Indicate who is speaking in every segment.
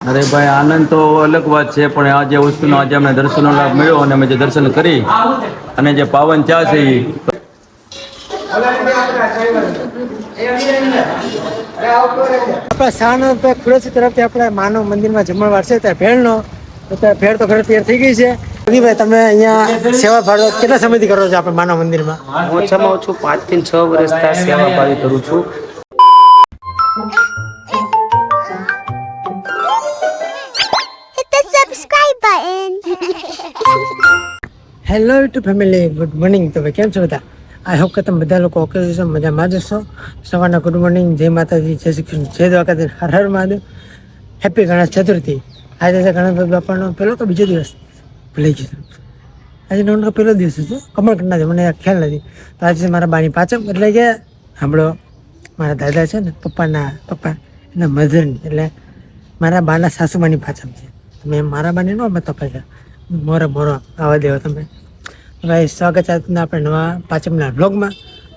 Speaker 1: અરે ભાઈ આનંદ તો અલગ વાત છે પણ આ જે વસ્તુનો આજે અમને દર્શનનો લાભ મળ્યો અને અમે જે દર્શન કરી અને જે પાવન થયા છે એ
Speaker 2: આપણા સાણંદ ખુરશી તરફથી આપણે માનવ મંદિરમાં જમણવાર છે ત્યાં ભેળનો ત્યાં ભેળ તો ઘરે તૈયાર થઈ ગઈ છે. ભાઈ તમે અહીંયા સેવા ભાડો કેટલા સમયથી કરો છો આપણે માનવ મંદિરમાં?
Speaker 3: ઓછામાં ઓછું પાંચથી છ વર્ષથી સેવા ભાવી કરું છું.
Speaker 2: Hello to family good morning તમે કેમ છો બધા? આઈ હોપ કે તમે બધા લોકો ઓકે છો, મજામાં જ હશો સવારના ગુડ મોર્નિંગ જય માતાજી, જય શ્રી કૃષ્ણ, જય દ્વારકાધીશ, હર હર મહાદેવ. હેપી ગણેશ ચતુર્થી. આજે છે ગણેશ બાપાનો પહેલો કે બીજો દિવસ? ભૂલાઈ ગયો. આજે નવનો પહેલો દિવસ છે? કમળ છે, મને ખ્યાલ નથી. તો આજે મારા બાની પાચમ એટલે કે હમણો મારા દાદા છે ને, પપ્પાના, પપ્પા, એના મધરની એટલે મારા બાના સાસુમાની પાછમ છે. તમે મારા બાની નો અમે તપાસ મોરો મોરો આવવા દેવો તમે. ભાઈ સ્વાગત છે આપણે નવા પાંચમના બ્લોગમાં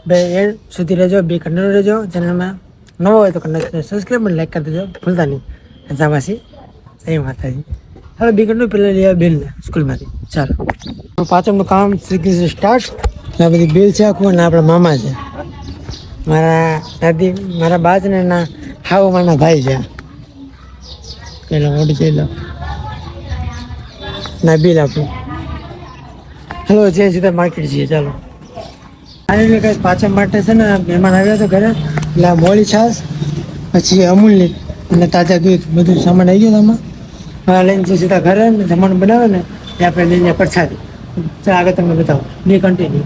Speaker 2: બે એ સુધી રહેજો, બે કન્નડ રહેજો, ચેનલમાં નવો હોય તો કન્નડ સબસ્ક્રાઈબ અને લાઈક કરી દેજો. ભૂલતા નહીં. જામાસી સહી માતાજી. હવે બે કન્નડ પહેલાં લઈ બિલને સ્કૂલમાંથી. ચાલો. પાંચમનું કામ શ્રી કૃષ્ણ સ્ટાર્ટ આ બધી બિલ છે આખું અને આપણા મામા છે. મારા દાદી, મારા બા છે ને એના હાવ માના ભાઈ છે. પેલો મોટું છે ના, બિલ આપણું હેલો જય સીધા માર્કેટ છીએ ચાલો. ફાઇનલી કઈ પાછળ માટે છે ને, મહેમાન આવ્યા તો ઘરે, એટલે આ મોળી છાશ, પછી અમૂલની, અને તાજા દૂધ, બધું સામાન આવી ગયો આમાં. હવે લઈને જે સીધા ઘરે જમવાનું બનાવે ને, એ આપણે લઈને પ્રસાદી. ચાલ, આગળ તમને બતાવો. ની કન્ટિન્યુ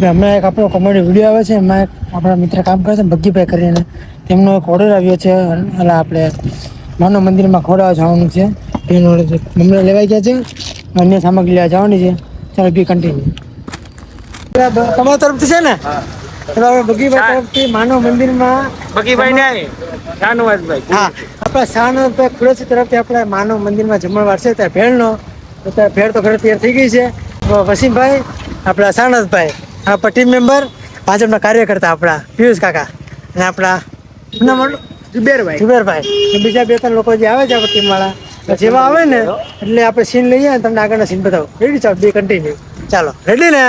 Speaker 2: હમણાં એક આપણો કોમેડી વીડિયો આવે છે, એમાં એક આપણા મિત્ર કામ કરે છે ભગ્ગીભાઈ કરીને. તેમનો એક ઓર્ડર આવ્યો છે એટલે આપણે માનવ મંદિરમાં ખોડા જવાનું છે. તેનો મમરા લેવાઈ ગયા છે, અન્ય સામગ્રી લેવા જવાની છે. ચાલો, બી કન્ટિન્યુ તમારા તરફથી છે ને? બગીભાઈ તરફથી માનવ મંદિરમાં
Speaker 3: બકીભાઈ ને શાનવાજભાઈ
Speaker 2: હા આપણે સાણંદ ખુરશી તરફથી આપણે માનવ મંદિરમાં જમણવાર છે ત્યાં ભેળનો તો ત્યાં ભેળ તો ઘરે તૈયાર થઈ ગઈ છે. તો વસીમભાઈ આપણા સાણંદભાઈ આપણા ટીમ મેમ્બર ભાજપના કાર્યકર્તા આપણા પિયુષ કાકા અને આપણા જુબેરભાઈ. જુબેરભાઈ. બીજા બે ત્રણ લોકો જે આવે છે આપણા ટીમ વાળા જેવા આવે ને એટલે આપણે સીન લઈએ ને તમને આગળના સીન બતાવો. રેડી ચાલો બે કન્ટિન્યુ ચાલો રેડી ને?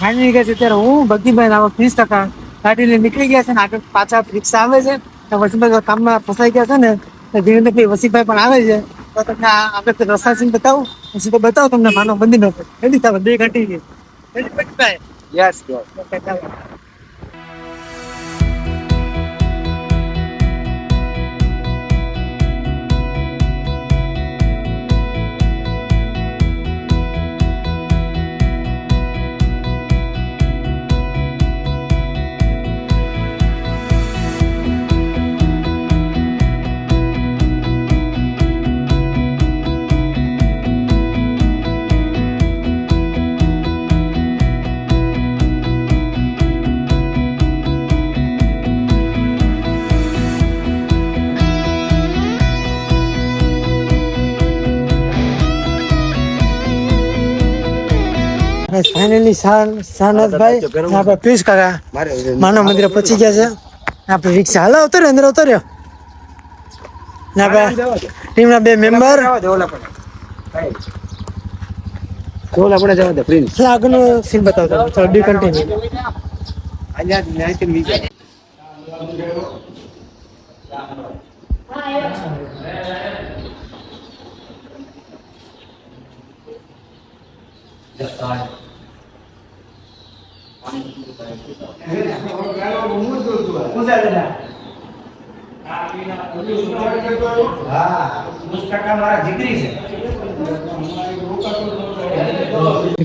Speaker 2: ફાઇનલી ગયા છે ત્યારે હું બગીભાઈ આવા ત્રીસ ટકા ગાડી નીકળી ગયા છે ને આગળ પાછા રિક્ષા આવે છે. તો વસીભાઈ કામમાં ફસાઈ ગયા છે ને તો ધીરે ધીરે વસીભાઈ પણ આવે છે. તો તમને આપણે રસ્તા સીન બતાવું. પછી તો બતાવો તમને માનવ મંદિર નો રેડી ચાલો બે ઘંટી બગીભાઈ
Speaker 3: યસ
Speaker 2: ફાઇનલી સાનસભાઈ આપણે પિયુષ કાકા માનવ મંદિર પહોંચી ગયા છે. આપણે રિક્ષા હાલો ઉતર્યો અંદર ઉતર્યો ને આપણે ટીમના બે મેમ્બર
Speaker 3: કોલ આપણે જવા દે પ્રિન્સ.
Speaker 2: આગળનો સીન બતાવતો ચાલો બી કન્ટિન્યુ
Speaker 3: અહીંયા ન્યાયથી બીજા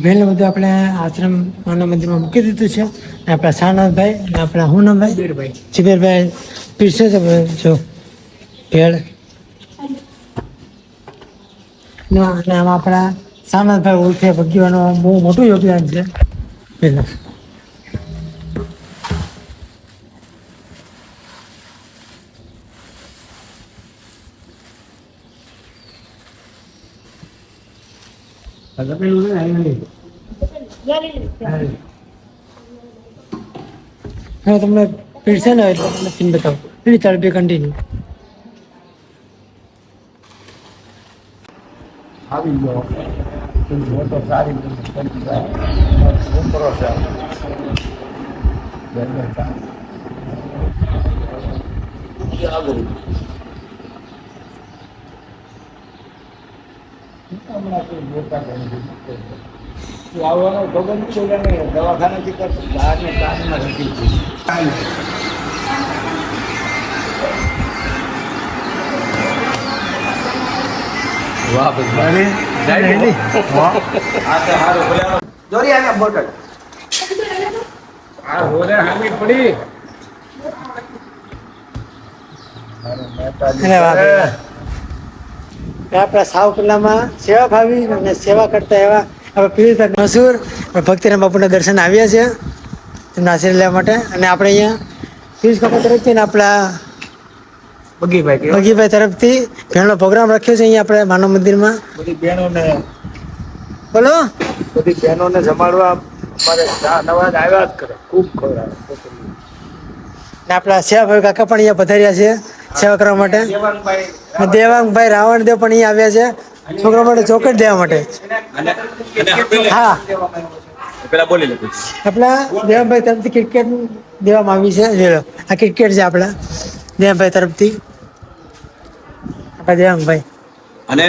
Speaker 2: બહેનને બધું આપણે આશ્રમ માનવ મંદિરમાં મૂકી દીધું છે. આપણા શાહનાથભાઈ અને આપણા હુનમભાઈ. નામભાઈ જીબેરભાઈ, પીરસે છે જો, ભેળ. અને આમાં આપણા શાહનાથભાઈ ઓળખે ભગવાનનું બહુ મોટું યોગદાન છે. પહેલાં. હા તમને પીરસે ને એટલે તમને સીન બતાવો. એની ચાલ બે કન્ટિન્યુ
Speaker 4: આવી ગયો. મોટો સારી છોકરો છે. આગળ હમણાં કોઈ જોતા નથી. તું આવવાનો ગગન બોલે ને દવાખાનાથી કરતો બહારને કાનમાં નથી કાંઈ
Speaker 3: દોરી આવ્યા બોટલ.
Speaker 4: આ રોડે હામી પડી.
Speaker 2: અરે વાહ. આપણા સાવ કિલ્લામાં સેવા ભાવી અને સેવા કરતા એવા આપણે પીરભાઈ મસૂર ભક્તિરામ બાપુના દર્શન આવ્યા છે એમના આશીર્વાદ લેવા માટે. અને આપણે અહીંયા પીસ કપા તરફથી ને આપણા
Speaker 3: બગીભાઈ
Speaker 2: બગીભાઈ તરફથી ભેળનો પ્રોગ્રામ રાખ્યો છે અહીંયા આપણે માનવ મંદિરમાં.
Speaker 4: બધી બહેનોને
Speaker 2: બોલો.
Speaker 4: બધી બહેનોને જમાડવા મારે નવાજ આવ્યા જ કરે. ખૂબ ખવડાવે.
Speaker 2: ને આપણા સેવાભાઈ કાકા પણ અહીંયા પધાર્યા છે સેવા કરવા માટે.
Speaker 3: દેવાંગભાઈ
Speaker 2: દેવાંગભાઈ રાવણદેવ પણ અહીં આવ્યા છે. છોકરા માટે ચોકટ દેવા માટે. હા.
Speaker 1: પેલા બોલી લે
Speaker 2: આપણા દેવાભાઈ તરફથી ક્રિકેટ દેવામાં આવી છે. જોઈ આ ક્રિકેટ છે આપણા. દેવાભાઈ તરફથી. આપણા દેવાંગભાઈ
Speaker 1: અને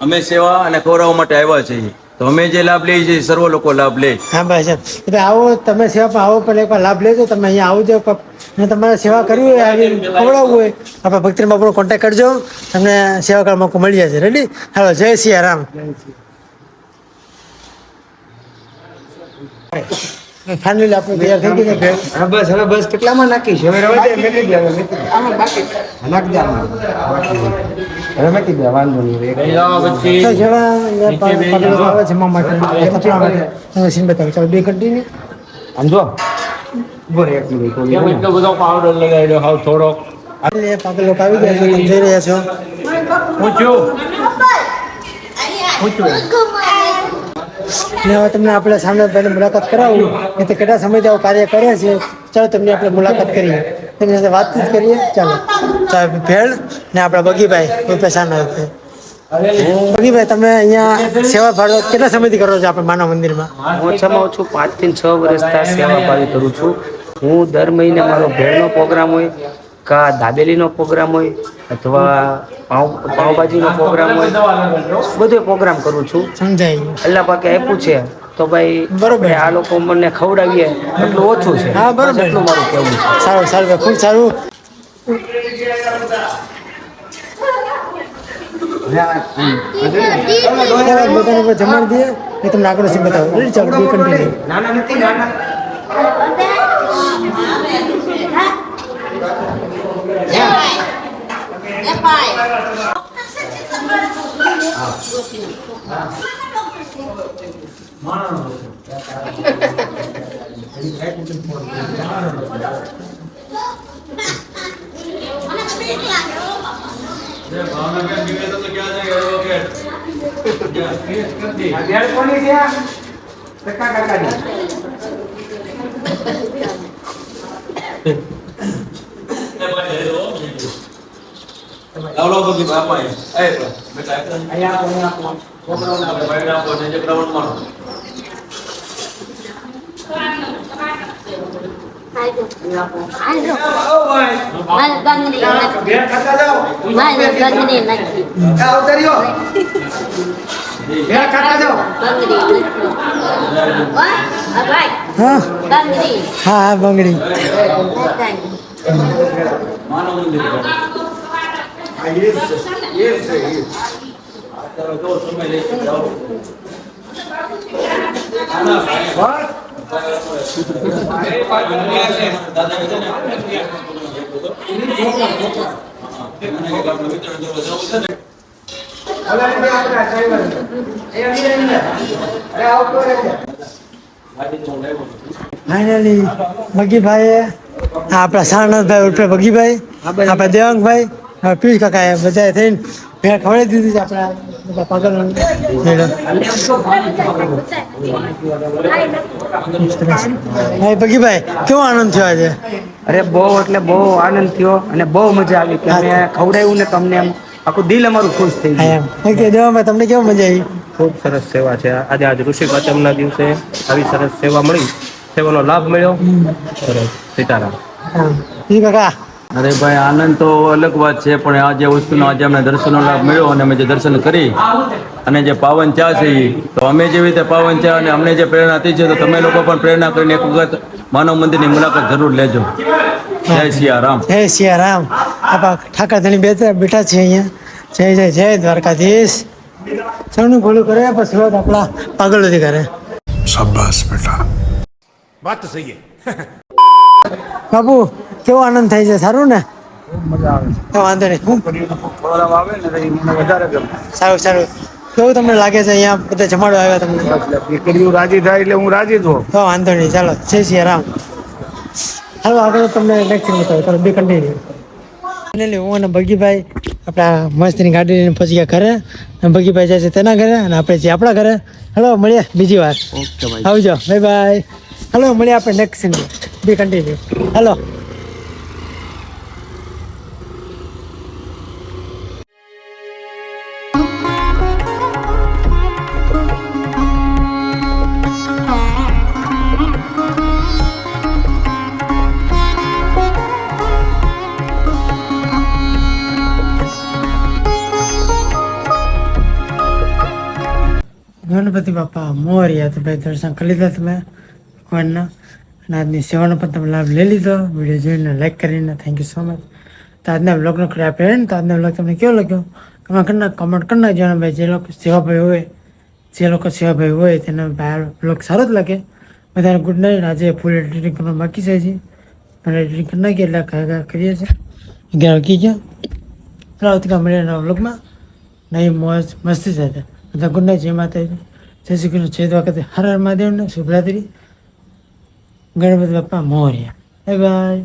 Speaker 1: અમે સેવા અને ખવડાવવા માટે આવ્યા છીએ. તો અમે જે લાભ લઈએ છીએ સર્વ લોકો લાભ લે.
Speaker 2: હા, ભાઈ સાહેબ. એટલે આવો, તમે સેવા પર આવો પણ એકવાર લાભ લેજો, તમે અહીંયા આવજો અને તમારે સેવા કરવી હોય, આવી ખવડાવવું હોય, આપણા ભક્તિમાં બાપુનો કોન્ટેક્ટ કરજો. તમને સેવા કરવા મોકો મળી જશે. રેડી હાલો, જય સિયા રામ. ફાઇનલી આપણે તૈયાર થઈ ગઈ છે.
Speaker 3: બસ હવે બસ કેટલામાં નાખીશ હવે રવા દે મેકી દે આમાં બાકી. નાખ દે આમાં હવે મેકી દે વાંધો નહીં
Speaker 2: પગલું આવે છે જમવા માટે પતવા માટે તમે સીન બતાવો ચાલો બે કડી
Speaker 3: આમ જો બોરે એક મિનિટ
Speaker 4: એટલો બધો પાવડર લગાવ્યો હાવ થોડો
Speaker 2: આપણે પાકલો આવી ગયા છે તમે જોઈ રહ્યા છો.
Speaker 4: પૂછ્યું?
Speaker 2: ને હવે તમને આપણે સામે ભાઈની મુલાકાત કરાવું. તે કેટલા સમયથી આવું કાર્ય કરે છે. ચાલો તમને આપણે મુલાકાત કરીએ. તેમની સાથે વાતચીત કરીએ. ચાલો. ચાલો, ભેળ ને આપણા બગીભાઈ પૈસા ના બગીભાઈ તમે અહીંયા સેવા ભાડો કેટલા સમયથી કરો છો આપણે માનવ મંદિરમાં?
Speaker 3: ઓછામાં ઓછું પાંચથી છ વર્ષથી સેવા ભાવી કરું છું. હું દર મહિને મારો ભેળનો પ્રોગ્રામ હોય. કા દાબેલીનો પ્રોગ્રામ હોય અથવા પાઉં પાઉંભાજીનો પ્રોગ્રામ હોય બધો પ્રોગ્રામ કરું છું.
Speaker 2: સમજાય
Speaker 3: અલ્લાહ પાકે આપ્યું છે. તો ભાઈ
Speaker 2: બરોબર.
Speaker 3: આ લોકો મને ખવડાવીએ એટલું ઓછું છે.
Speaker 2: હા, બરોબર.
Speaker 3: એટલું મારું કહેવું છે.
Speaker 2: સારું સારું ભાઈ ખૂબ સારું. બધાને જમાડી દઈએ. તમને આગળ બતાવો. ચાલો કન્ટિન્યુ
Speaker 3: નાના નથી નાના. ભેળ કોની છે કાકા કાકાની
Speaker 1: લાવ બધી બાપા એ. બેટા
Speaker 3: અહીંયા આપો, આપો. છોકરાઓને આપો.
Speaker 1: ભાઈને આપો ને જે ગ્રાઉન્ડ મારો
Speaker 5: મારે બંગડી માનવ
Speaker 3: ભેળ
Speaker 5: મારે બંગડી નથી
Speaker 3: એ અવતર્યો ભેળ ખાતા જાઓ
Speaker 1: માનવ મંદિર
Speaker 2: ફાઇનલી બગીભાઈએ આપણા સારનાથભાઈ ઉર્ફે બગીભાઈ આપણા દેવાંગભાઈ હવે કાકા એ બધા થઈને મેં ખવડાવી દીધી છે આપણા બધા પાગલોને ભાઈ બગીભાઈ કેવો આનંદ થયો આજે?
Speaker 3: અરે બહુ એટલે બહુ આનંદ થયો અને બહુ મજા આવી કે મેં ખવડાવ્યું ને તમને એમ આખું દિલ અમારું ખુશ થઈ ગયું.
Speaker 2: તમને કેવું મજા આવી?
Speaker 6: ખૂબ સરસ સેવા છે. આજે આજ ઋષિ પાંચમના દિવસે આવી સરસ સેવા મળી. સેવાનો લાભ મળ્યો. સરસ. સીતારામ.
Speaker 2: હા. પિયુષ કાકા
Speaker 1: અરે ભાઈ આનંદ તો અલગ વાત છે પણ આ જે વસ્તુનો આજે અમને દર્શનનો લાભ મળ્યો અને અમે જે દર્શન કરી અને જે પાવન ચા છે તો અમે જેવી રીતે પાવન ચા અને અમને જે પ્રેરણા આપી છે તો તમે લોકો પણ પ્રેરણા કરીને એક વખત માનવ મંદિરની મુલાકાત જરૂર લેજો. જય સિયારામ.
Speaker 2: જય સિયારામ. આપા ઠાકર ધણી બે બેઠા છે અહીંયા. જય જય જય દ્વારકાધીશ. સૌનું ખોલું કરે પછી આપણા પાગલોથી કરે
Speaker 7: શાબાશ બેટા.
Speaker 2: વાત તો સહી બાપુ કેવો આનંદ થાય છે? સારું ને?
Speaker 4: મજા આવે છે.
Speaker 2: વાંધો નહીં. હું
Speaker 4: આવે ને મને વધારે ગમે.
Speaker 2: સારું સારું. કેવું તમને લાગે છે? અહીંયા બધા જમાડો આવ્યા તમને?
Speaker 4: દીકરીઓ રાજી થાય એટલે હું રાજી છું.
Speaker 2: તો વાંધો નહીં. ચાલો જય શ્રી રામ. હાલો આપણે તમને નેક્સ્ટ બતાવો. ચાલો બે કન્ટિન્યુ ફાઇનલી હું અને બગીભાઈ આપણા મસ્તની ગાડી લઈને પહોંચી ગયા ઘરે. અને બગીભાઈ જાય છે તેના ઘરે અને આપણે છીએ આપણા ઘરે. હલો મળીએ બીજી વાર. આવજો. બાય બાય હલો મળીએ આપણે next be continue hello Ganpati Bappa Morya તો ભાઈ દર્શન કરી લીધા તમે ભગવાનના. અને આજની સેવાનો પણ તમે લાભ લઈ લીધો. વીડિયો જોઈને લાઈક કરીને થેન્ક યુ સો મચ તો આજના બ્લોગનો કરી આપે ને, તો આજના બ્લોગ તમને કેવો લાગ્યો? કમેન્ટ કરી નાખ કમેન્ટ કરી નાખજો ભાઈ, જે લોકો સેવાભાઈ હોય, જે લોકો સેવાભાઈ હોય, તેને બ્લોગ સારો જ લાગે. બધાને ગુડ નાઇટ આજે ફૂલ એડિટિંગ કરવાનું બાકી છે હજી. પણ એડિટિંગ કરી નાખીએ એટલે કરીએ છીએ. અગિયાર વાગી ગયા. ચાલો, આવતીકાલ મળીએ નવા બ્લોગમાં નહીં મોજ, મસ્તી સાથે. બધા ગુડ નાઇટ જય માતાજી. જય શ્રી કૃષ્ણ. જય દ્વારકાથી હર હર મહાદેવને શુભરાત્રી. Ganpati Bappa Morya bye bye